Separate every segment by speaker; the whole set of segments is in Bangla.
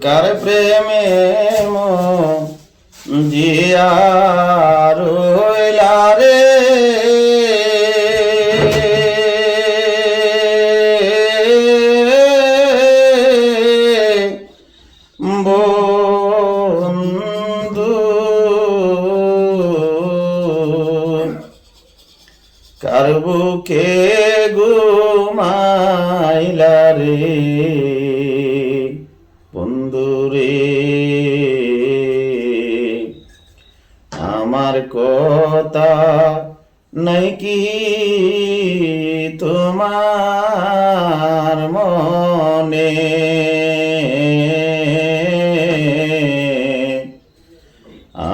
Speaker 1: কার প্রেমে মো জিয়া রে কার বুকে ঘুমাইলা রে বন্ধু রে আমার কথা নাই কি তোমার মনে?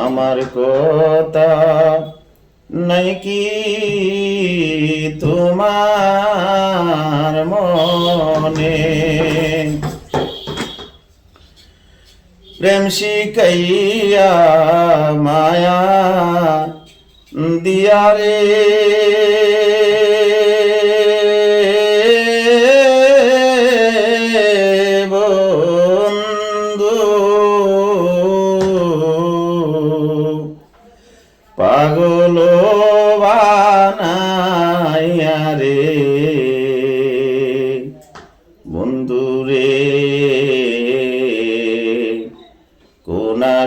Speaker 1: আমার কথা নাই কি তোমার মনে। প্রেম শিখাইয়া মায়া দিয়া রে।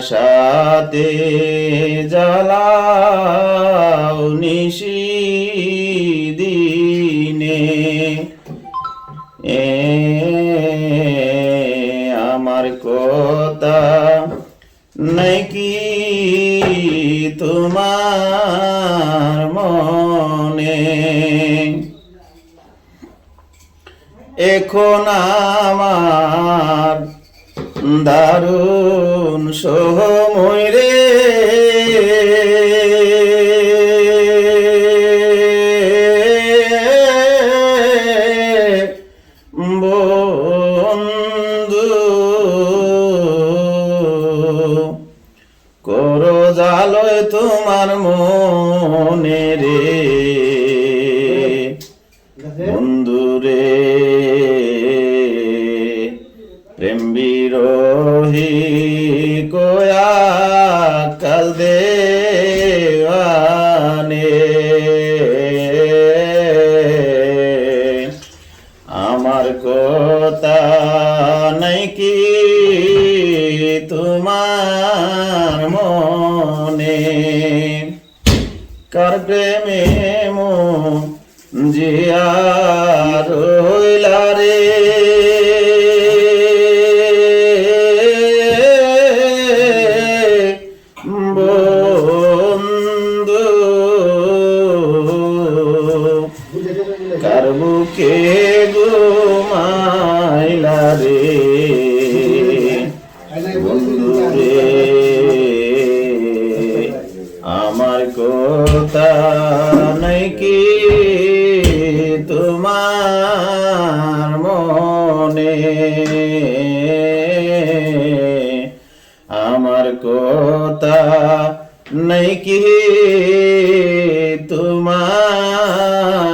Speaker 1: সাথে জ্বালাও নিশি দিনে। এ আমার কথা নাকি তোমার মনে? এখন আমার দারুণ সময় রে। বন্ধু করো জালয় তোমার মনে রে। বন্ধু রে। কাল দেওয়ানে। আমার কথা নাই কি তোমার মনে? কার প্রেমে মো জিয়া রইলা রে? কার বুকে ঘুমাইলা রে? বন্ধু রে, আমার কথা নাই কি তোমার মনে? আমার কথা নাই কি তোমার